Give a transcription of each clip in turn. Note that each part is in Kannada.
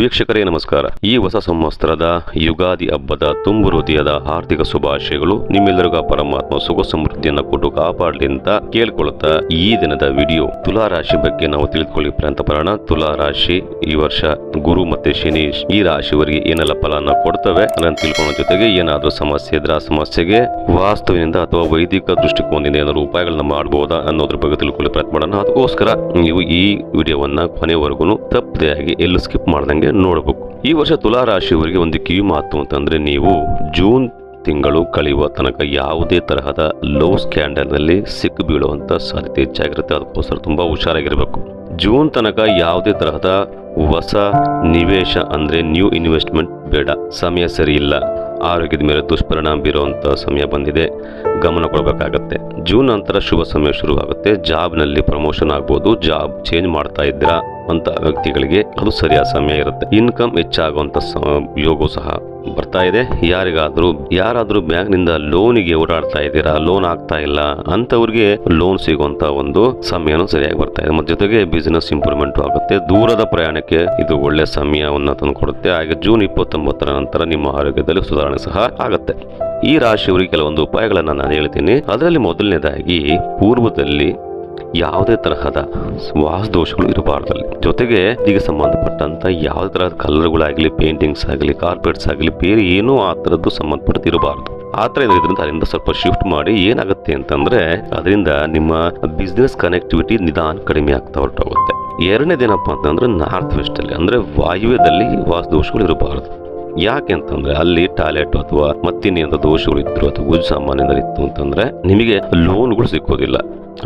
ವೀಕ್ಷಕರೇ, ನಮಸ್ಕಾರ. ಈ ಹೊಸ ಸಂವತ್ಸರದ ಯುಗಾದಿ ಹಬ್ಬದ ತುಂಬು ಹೃದಯದ ಆರ್ಥಿಕ ಶುಭಾಶಯಗಳು ನಿಮ್ಮೆಲ್ಲರಿಗೂ ಪರಮಾತ್ಮ ಸುಖ ಸಮೃದ್ಧಿಯನ್ನು ಕೊಟ್ಟು ಕಾಪಾಡಲಿ ಅಂತ ಕೇಳ್ಕೊಳ್ಳುತ್ತಾ ಈ ದಿನದ ವಿಡಿಯೋ. ತುಲಾ ರಾಶಿ ಬಗ್ಗೆ ನಾವು ತಿಳಿದುಕೊಳ್ಳಿ ಪ್ರಾಂತ ಪರಣ. ತುಲಾ ರಾಶಿ ಈ ವರ್ಷ ಗುರು ಮತ್ತೆ ಶನಿ ಈ ರಾಶಿಯವರಿಗೆ ಏನೆಲ್ಲ ಫಲನ ಕೊಡ್ತವೆ ಅದನ್ನು ತಿಳ್ಕೊಳ್ಳೋ ಜೊತೆಗೆ ಏನಾದರೂ ಸಮಸ್ಯೆ ಇದ್ರೆ ಆ ಸಮಸ್ಯೆಗೆ ವಾಸ್ತುವಿನಿಂದ ಅಥವಾ ವೈದಿಕ ದೃಷ್ಟಿಕೋನದಿಂದ ಏನಾದರೂ ಉಪಾಯಗಳನ್ನ ಮಾಡಬಹುದಾ ಅನ್ನೋದ್ರ ಬಗ್ಗೆ ತಿಳ್ಕೊಳ್ಳಿ ಪ್ರಯತ್ನ ಮಾಡೋಣ ಅದಕ್ಕೋಸ್ಕರ ನೀವು ಈ ವಿಡಿಯೋವನ್ನ ಕೊನೆವರೆಗೂ ಆಗಿ ಎಲ್ಲೂ ಸ್ಕಿಪ್ ಮಾಡ್ದಂಗೆ ನೋಡಬೇಕು. ಈ ವರ್ಷ ತುಲಾ ರಾಶಿಯವರಿಗೆ ಒಂದು ಕಿವಿ ಮಾತು ಅಂತಂದ್ರೆ ನೀವು ಜೂನ್ ತಿಂಗಳು ಕಳೆಯುವ ತನಕ ಯಾವುದೇ ತರಹದ ಲೋ ಸ್ಕ್ಯಾಂಡಲ್ನಲ್ಲಿ ಸಿಕ್ಕು ಬೀಳುವಂಥ ಸಾಧ್ಯತೆ ಹೆಚ್ಚಾಗಿರುತ್ತೆ. ಅದಕ್ಕೋಸ್ಕರ ತುಂಬಾ ಹುಷಾರಾಗಿರಬೇಕು. ಜೂನ್ ತನಕ ಯಾವುದೇ ತರಹದ ಹೊಸ ನಿವೇಶ ಅಂದ್ರೆ ನ್ಯೂ ಇನ್ವೆಸ್ಟ್ಮೆಂಟ್ ಬೇಡ. ಸಮಯ ಸರಿ ಇಲ್ಲ. ಆರೋಗ್ಯದ ಮೇಲೆ ದುಷ್ಪರಿಣಾಮ ಬೀರುವಂಥ ಸಮಯ ಬಂದಿದೆ. ಗಮನ ಕೊಡಬೇಕಾಗತ್ತೆ. ಜೂನ್ ನಂತರ ಶುಭ ಸಮಯ ಶುರುವಾಗುತ್ತೆ. ಜಾಬ್ನಲ್ಲಿ ಪ್ರಮೋಷನ್ ಆಗ್ಬೋದು. ಜಾಬ್ ಚೇಂಜ್ ಮಾಡ್ತಾ ಇದ್ದೀರಾ? ಅಂತ ವ್ಯಕ್ತಿಗಳಿಗೆ ಅದು ಸರಿಯಾದ ಸಮಯ ಇರುತ್ತೆ. ಇನ್ಕಮ್ ಹೆಚ್ಚಾಗುವಂತ ಯೋಗ ಯೋಗವು ಸಹ ಬರ್ತಾ ಇದೆ. ಯಾರಿಗಾದ್ರೂ, ಯಾರಾದ್ರೂ ಬ್ಯಾಂಕ್ನಿಂದ ಲೋನಿಗೆ ಓಡಾಡ್ತಾ ಇದ್ದೀರಾ, ಲೋನ್ ಆಗ್ತಾ ಇಲ್ಲ ಅಂತವ್ರಿಗೆ ಲೋನ್ ಸಿಗುವಂತ ಒಂದು ಸಮಯನೂ ಸರಿಯಾಗಿ ಬರ್ತಾ ಇದೆ. ಮತ್ತೆ ಜೊತೆಗೆ ಬಿಸಿನೆಸ್ ಇಂಪ್ರೂವ್ಮೆಂಟ್ ಆಗುತ್ತೆ. ದೂರದ ಪ್ರಯಾಣಕ್ಕೆ ಇದು ಒಳ್ಳೆ ಸಮಯವನ್ನು ತಂದುಕೊಡುತ್ತೆ. ಹಾಗೆ ಜೂನ್ ಇಪ್ಪತ್ತೊಂಬತ್ತರ ನಂತರ ನಿಮ್ಮ ಆರೋಗ್ಯದಲ್ಲಿ ಸುಧಾರಣೆ ಸಹ ಆಗುತ್ತೆ. ಈ ರಾಶಿಯವರಿಗೆ ಕೆಲವೊಂದು ಉಪಾಯಗಳನ್ನು ನಾನು ಹೇಳ್ತೀನಿ. ಅದರಲ್ಲಿ ಮೊದಲನೇದಾಗಿ, ಪೂರ್ವದಲ್ಲಿ ಯಾವುದೇ ತರಹದ ವಾಸದೋಷಗಳು ಇರಬಾರ್ದಲ್ಲಿ. ಜೊತೆಗೆ ಇದಕ್ಕೆ ಸಂಬಂಧಪಟ್ಟಂತ ಯಾವುದೇ ತರಹದ ಕಲರ್ಗಳಾಗಲಿ ಪೇಂಟಿಂಗ್ಸ್ ಆಗಲಿ ಕಾರ್ಪೆಟ್ಸ್ ಆಗಲಿ, ಬೇರೆ ಏನೂ ಆ ಥರದ್ದು ಸಂಬಂಧಪಟ್ಟಿರಬಾರ್ದು ಆ ಥರ ಇರೋದ್ರಿಂದ ಅದರಿಂದ ಸ್ವಲ್ಪ ಶಿಫ್ಟ್ ಮಾಡಿ ಏನಾಗುತ್ತೆ ಅಂತಂದ್ರೆ ಅದರಿಂದ ನಿಮ್ಮ ಬಿಸ್ನೆಸ್ ಕನೆಕ್ಟಿವಿಟಿ ನಿಧಾನ ಕಡಿಮೆ ಆಗ್ತಾ ಹೊರಟೋಗುತ್ತೆ. ಎರಡನೇದೇನಪ್ಪ ಅಂತಂದ್ರೆ ನಾರ್ತ್ ವೆಸ್ಟಲ್ಲಿ ಅಂದ್ರೆ ವಾಯುವ್ಯದಲ್ಲಿ ವಾಸದೋಷಗಳು ಇರಬಾರ್ದು. ಯಾಕೆ ಅಂತಂದ್ರೆ ಅಲ್ಲಿ ಟಾಯ್ಲೆಟ್ ಅಥವಾ ಮತ್ತಿನ್ನೇನಾದ ದೋಷಗಳು ಇದ್ರು ಅಥವಾ ಗುಜ್ ಸಾಮಾನ್ಯದಲ್ಲಿ ಇತ್ತು ಅಂತಂದ್ರೆ ನಿಮಗೆ ಲೋನ್ಗಳು ಸಿಕ್ಕೋದಿಲ್ಲ.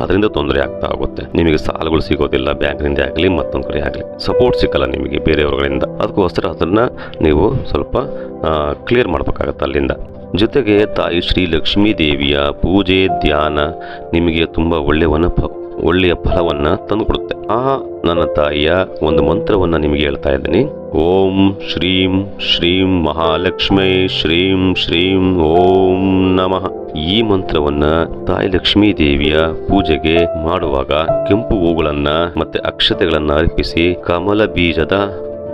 ಅದರಿಂದ ತೊಂದರೆ ಆಗ್ತಾ ಆಗುತ್ತೆ. ನಿಮಗೆ ಸಾಲಗಳು ಸಿಗೋದಿಲ್ಲ, ಬ್ಯಾಂಕ್ನಿಂದ ಆಗಲಿ, ಮತ್ತೊಂದು ಕಡೆ ಆಗಲಿ. ಸಪೋರ್ಟ್ ಸಿಕ್ಕಲ್ಲ ನಿಮಗೆ ಬೇರೆಯವರುಗಳಿಂದ. ಅದಕ್ಕೋಸ್ಕರ ಅದನ್ನ ನೀವು ಸ್ವಲ್ಪ ಕ್ಲಿಯರ್ ಮಾಡಬೇಕಾಗತ್ತೆ ಅಲ್ಲಿಂದ. ಜೊತೆಗೆ ತಾಯಿ ಶ್ರೀ ಲಕ್ಷ್ಮೀ ದೇವಿಯ ಪೂಜೆ, ಧ್ಯಾನ ನಿಮಗೆ ತುಂಬ ವನ ಒಳ್ಳೆಯ ಫಲವನ್ನ ತಂದುಕೊಡುತ್ತೆ. ಆ ನನ್ನ ತಾಯಿಯ ಒಂದು ಮಂತ್ರವನ್ನ ನಿಮಗೆ ಹೇಳ್ತಾ ಇದ್ದೀನಿ. ಓಂ ಶ್ರೀಂ ಶ್ರೀಂ ಮಹಾಲಕ್ಷ್ಮೈ ಶ್ರೀಂ ಶ್ರೀಂ ಓಂ ನಮಃ. ಈ ಮಂತ್ರವನ್ನ ತಾಯಿ ಲಕ್ಷ್ಮೀ ದೇವಿಯ ಪೂಜೆಗೆ ಮಾಡುವಾಗ ಕೆಂಪು ಹೂಗಳನ್ನ ಮತ್ತೆ ಅಕ್ಷತೆಗಳನ್ನ ಅರ್ಪಿಸಿ ಕಮಲ ಬೀಜದ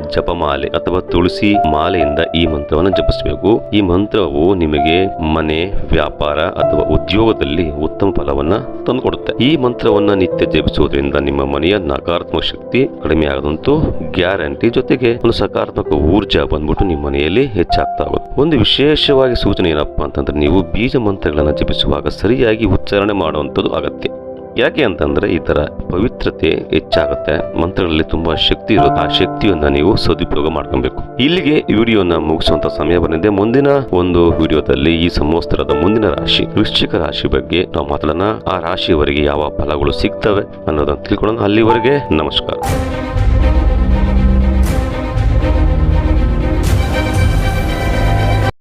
ಜಪಮಾಲೆ ಅಥವಾ ತುಳಸಿ ಮಾಲೆಯಿಂದ ಈ ಮಂತ್ರವನ್ನು ಜಪಿಸಬೇಕು. ಈ ಮಂತ್ರವು ನಿಮಗೆ ಮನೆ, ವ್ಯಾಪಾರ ಅಥವಾ ಉದ್ಯೋಗದಲ್ಲಿ ಉತ್ತಮ ಫಲವನ್ನ ತಂದುಕೊಡುತ್ತೆ. ಈ ಮಂತ್ರವನ್ನ ನಿತ್ಯ ಜಪಿಸುವುದರಿಂದ ನಿಮ್ಮ ಮನೆಯ ನಕಾರಾತ್ಮಕ ಶಕ್ತಿ ಕಡಿಮೆ ಆಗದಂತೂ ಗ್ಯಾರಂಟಿ ಜೊತೆಗೆ ಒಂದು ಸಕಾರಾತ್ಮಕ ಊರ್ಜಾ ಬಂದ್ಬಿಟ್ಟು ನಿಮ್ಮ ಮನೆಯಲ್ಲಿ ಹೆಚ್ಚಾಗ್ತಾ ಹೋಗುತ್ತೆ. ಒಂದು ವಿಶೇಷವಾಗಿ ಸೂಚನೆ ಏನಪ್ಪಾ ಅಂತಂದ್ರೆ ನೀವು ಬೀಜ ಮಂತ್ರಗಳನ್ನ ಜಪಿಸುವಾಗ ಸರಿಯಾಗಿ ಉಚ್ಚಾರಣೆ ಮಾಡುವಂಥದ್ದು ಅಗತ್ಯ. ಯಾಕೆ ಅಂತಂದ್ರೆ ಈ ತರ ಪವಿತ್ರತೆ ಹೆಚ್ಚಾಗುತ್ತೆ. ಮಂತ್ರಗಳಲ್ಲಿ ತುಂಬಾ ಶಕ್ತಿ ಇರುತ್ತೆ. ಆ ಶಕ್ತಿಯನ್ನ ನೀವು ಸದುಪಯೋಗ ಮಾಡ್ಕೊಬೇಕು. ಇಲ್ಲಿಗೆ ವಿಡಿಯೋನ ಮುಗಿಸುವಂತ ಸಮಯ ಬಂದಿದೆ. ಮುಂದಿನ ಒಂದು ವಿಡಿಯೋದಲ್ಲಿ ಈ ಸಂವತ್ಸರದ ಮುಂದಿನ ರಾಶಿ ವೃಶ್ಚಿಕ ರಾಶಿ ಬಗ್ಗೆ ನಾವು ಮಾತಾಡೋಣ. ಆ ರಾಶಿಯವರಿಗೆ ಯಾವ ಫಲಗಳು ಸಿಗ್ತವೆ ಅನ್ನೋದನ್ನ ತಿಳ್ಕೊಳ್ಳೋಣ. ಅಲ್ಲಿವರೆಗೆ ನಮಸ್ಕಾರ.